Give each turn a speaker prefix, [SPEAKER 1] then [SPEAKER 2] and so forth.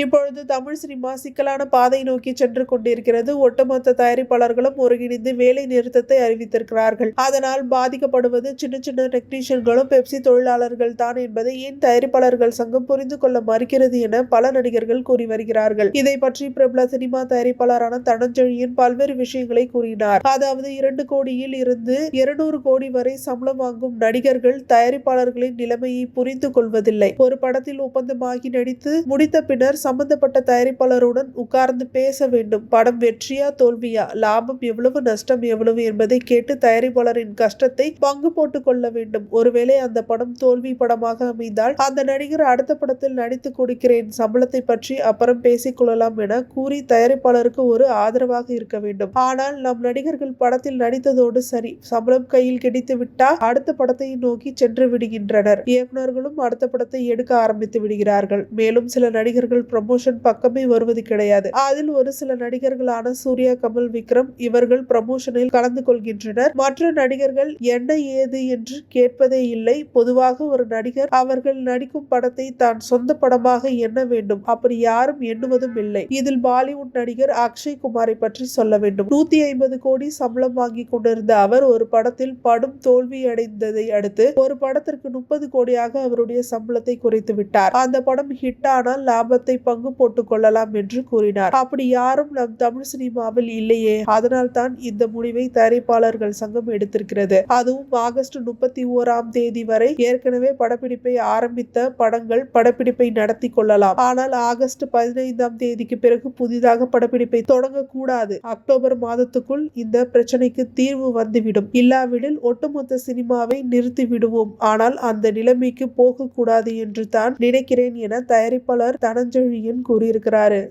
[SPEAKER 1] இப்பொழுது தமிழ் சினிமா சிக்கலான பாதை நோக்கி சென்று கொண்டிருக்கிறது. ஒட்டுமொத்த தயாரிப்பாளர்களும் ஒருங்கிணைந்து வேலை நிறுத்தத்தை அறிவித்திருக்கிறார்கள். அதனால் பாதிக்கப்படுவது சின்ன சின்ன டெக்னீஷியன்களும் பெப்சி தொழிலாளர்கள் தான் என்பதை ஏன் தயாரிப்பாளர்கள் சங்கம் புரிந்து கொள்ள மறுக்கிறது என பல நடிகர்கள் கூறி வருகிறார்கள். இதை பற்றி பிரபல சினிமா தயாரிப்பாளரான தனஞ்செழியன் பல்வேறு விஷயங்களை கூறினார். அதாவது இரண்டு கோடியில் இருந்து இருநூறு கோடி வரை சம்பளம் வாங்கும் நடிகர்கள் தயாரிப்பாளர்களின் நிலைமையை புரிந்து கொள்வதில்லை. ஒரு படத்தில் ஒப்பந்தமாகி நடித்து முடித்த பின்னர் சம்பந்தப்பட்ட தயாரிப்பாளருடன் உட்கார்ந்து பேச வேண்டும். படம் வெற்றியா தோல்வியா? லாபம் எவ்வளவு நஷ்டம் எவ்வளவு என்பதை கேட்டு தயாரிப்பாளரின் கஷ்டத்தை பங்கு போட்டுக் கொள்ள வேண்டும். ஒருவேளை அந்த படம் தோல்வி படமாக அமைந்தால் அந்த நடிகர் அடுத்த படத்தில் நடித்து கொடுக்கிறேன். சம்பளத்தை பற்றி அப்புறம் பேசிக் கொள்ளலாம் என கூறி தயாரிப்பாளருக்கு ஒரு ஆதரவாக இருக்க வேண்டும். ஆனால் நம் நடிகர்கள் படத்தில் நடித்ததோடு சரி. சம்பளம் கையில் கிடைத்து விட்டால் அடுத்த படத்தை நோக்கி சென்று விடுகின்றனர். இயக்குனர்களும் அடுத்த படத்தை எடுக்க ஆரம்பித்து விடுகிறார்கள். மேலும் சில நடிகர்கள் ப்ரமோஷன் பக்கமே வருவது கிடையாது. அதில் ஒரு சில நடிகர்களான சூர்யா கமல் விக்ரம் இவர்கள் ப்ரமோஷனில் கலந்து கொள்கின்றனர். மற்ற நடிகர்கள் என்ன ஏது என்று கேட்பதே இல்லை. பொதுவாக ஒரு நடிகர் அவர்கள் நடிக்கும் படத்தை தான் சொந்த படமாக எண்ண வேண்டும். அப்படி யாரும் எண்ணுவதும் இல்லை. இதில் பாலிவுட் நடிகர் அக்ஷய் குமாரை பற்றி சொல்ல வேண்டும். நூத்தி ஐம்பது கோடி சம்பளம் வாங்கி கொண்டிருந்த அவர் ஒரு படத்தில் படும் தோல்வி அடைந்ததை அடுத்து ஒரு படத்திற்கு முப்பது கோடியாக அவருடைய சம்பளத்தை குறைத்து விட்டார். அந்த படம் ஹிட் ஆனால் லாபத்தை பங்கு போட்டுக் கொள்ளலாம் என்று கூறினார். அப்படி யாரும் நம் தமிழ் சினிமாவில் இல்லையே. அதனால் தான் இந்த முடிவை தயாரிப்பாளர்கள் சங்கம் எடுத்திருக்கிறது. அதுவும் ஆகஸ்ட் முப்பத்தி ஓராம் தேதி வரை ஏற்கனவே படப்பிடிப்பை ஆரம்பித்த படங்கள் படப்பிடிப்பை நடத்தி கொள்ளலாம். ஆனால் ஆகஸ்ட் பதினைந்தாம் தேதிக்கு பிறகு புதிதாக படப்பிடிப்பை தொடங்கக்கூடாது. அக்டோபர் மாதத்துக்குள் இந்த பிரச்சனைக்கு தீர்வு வந்துவிடும். இல்லாவிடில் ஒட்டுமொத்த சினிமாவை நிறுத்தி விடுவோம். ஆனால் அந்த நிலைமைக்கு போகக்கூடாது என்று தான் நினைக்கிறேன் என தயாரிப்பாளர் தனஞ்செழி தனஞ்செழியன் கூறியிருக்கிறாரு.